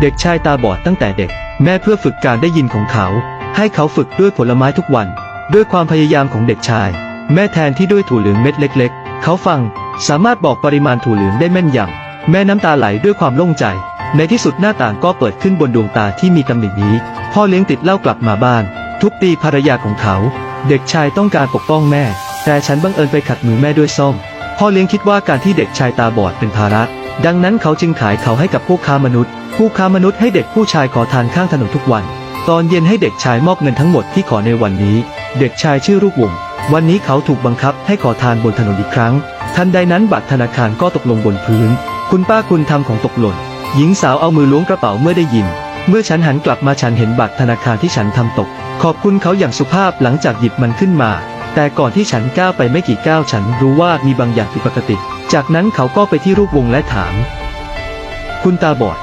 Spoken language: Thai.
เด็กชายตาบอดตั้งแต่เด็ก แม่เพื่อฝึกการได้ยินของเขา ให้เขาฝึกด้วยผลไม้ทุกวัน ด้วยความพยายามของเด็กชาย แม่แทนที่ด้วยถั่วเหลืองเม็ดเล็ก ๆ เขาฟัง สามารถบอกปริมาณถั่วเหลืองได้แม่นยำแม่น้ำตาไหลด้วยความโล่งใจ ในที่สุดหน้าต่างก็เปิดขึ้นบนดวงตาที่มีตำหนินี้ พ่อเลี้ยงติดเหล้ากลับมาบ้าน ทุบตีภรรยาของเขา เด็กชายต้องการปกป้องแม่ แต่ฉันบังเอิญไปขัดมือแม่ด้วยส้มพ่อเลี้ยงคิดว่าการที่เด็กชายตาบอดเป็นภาระดังนั้นเขาจึงขายเขาให้กับผู้ค้ามนุษย์ ผู้ค้ามนุษย์ให้เด็กผู้ชายขอทานข้างถนนทุกวัน ตอนเย็นให้เด็กชายมอบเงินทั้งหมดที่ขอในวันนี้ เด็กชายชื่อลูกวง วันนี้เขาถูกบังคับให้ขอทานบนถนนอีกครั้ง ทันใดนั้นบัตรธนาคารก็ตกลงบนพื้น คุณป้าคุณทำของตกหล่น หญิงสาวเอามือล้วงกระเป๋าเมื่อได้ยิน เมื่อฉันหันกลับมาฉันเห็นบัตรธนาคารที่ฉันทำตก ขอบคุณเขาอย่างสุภาพหลังจากหยิบมันขึ้นมาแต่ก่อนที่ฉันก้าวไปไม่กี่ก้าวฉันรู้ว่ามีบางอย่างผิดปกติ จากนั้นเขาก็ไปที่รูปวงและถาม คุณตาบอด